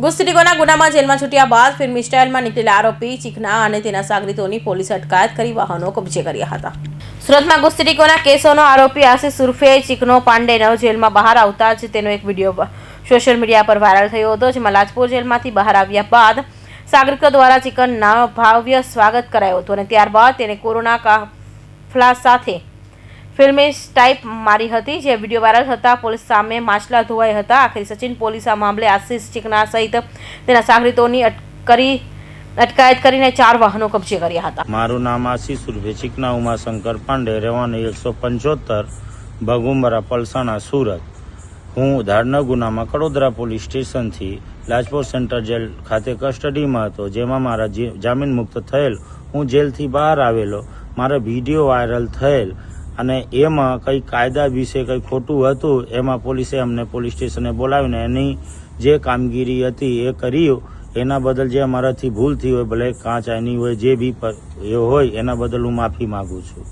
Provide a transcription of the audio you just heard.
ગુસ્તીકોના ગુનામાં જેલમાં છૂટ્યા બાદ ફિલ્મી સ્ટાઇલમાં નીકળેલા આરોપી ચીખના અને તેના સાગરીતોની પોલીસે અટકાયત કરી વાહનો કબજે કર્યા હતા. સુરતમાં ગુસ્તીકોના કેસોનો આરોપી આશિષ ઉર્ફે ચીકનો પાંડેનો જેલમાં બહાર આવતા જ તેનો એક વીડિયો સોશિયલ મીડિયા પર વાયરલ થયો હતો, જેમાં લાજપોર જેલમાંથી બહાર આવ્યા બાદ સાગરિકો દ્વારા ચિકનના ભાવ્ય સ્વાગત કરાયો હતો અને ત્યારબાદ તેને કોરોના કાફલા સાથે ફિલ્મી સ્ટાઇપ મારી હતી, જે વીડિયો વાયરલ હતા, પોલીસ સામે માછલા ધોવાઈ હતા. આખરે સચિન પોલીસ આ મામલે આશિષ ચિકના સહિત તેના સાગરીતોની કરી, અટકાયત કરીને ચાર વાહનો કબજે કર્યા હતા. મારું નામ આશીષ ઉર્ફે ચીકના ઉમાશંકર પાંડે, રહેવાનું એકસો પંચોતર ભગુંબરા, પલસાણા, સુરત. હું ધારના ગુનામાં કડોદરા પોલીસ સ્ટેશનથી લાજપોર સેન્ટર જેલ ખાતે કસ્ટડીમાં હતો, જેમાં મારા જામીન મુક્ત થયેલ. હું જેલથી બહાર આવેલો. મારા વીડિયો વાયરલ થયેલ. અને એમાં કંઈ કાયદા વિશે કંઈ ખોટું હતું, એમાં પોલીસે અમને પોલીસ સ્ટેશને બોલાવીને એની જે કામગીરી હતી એ કરી, એના બદલ જે અમારાથી ભૂલ થઈ હોય, ભલે કાંચ આની હોય, જે બી એ હોય, એના બદલ હું માફી માંગુ છું.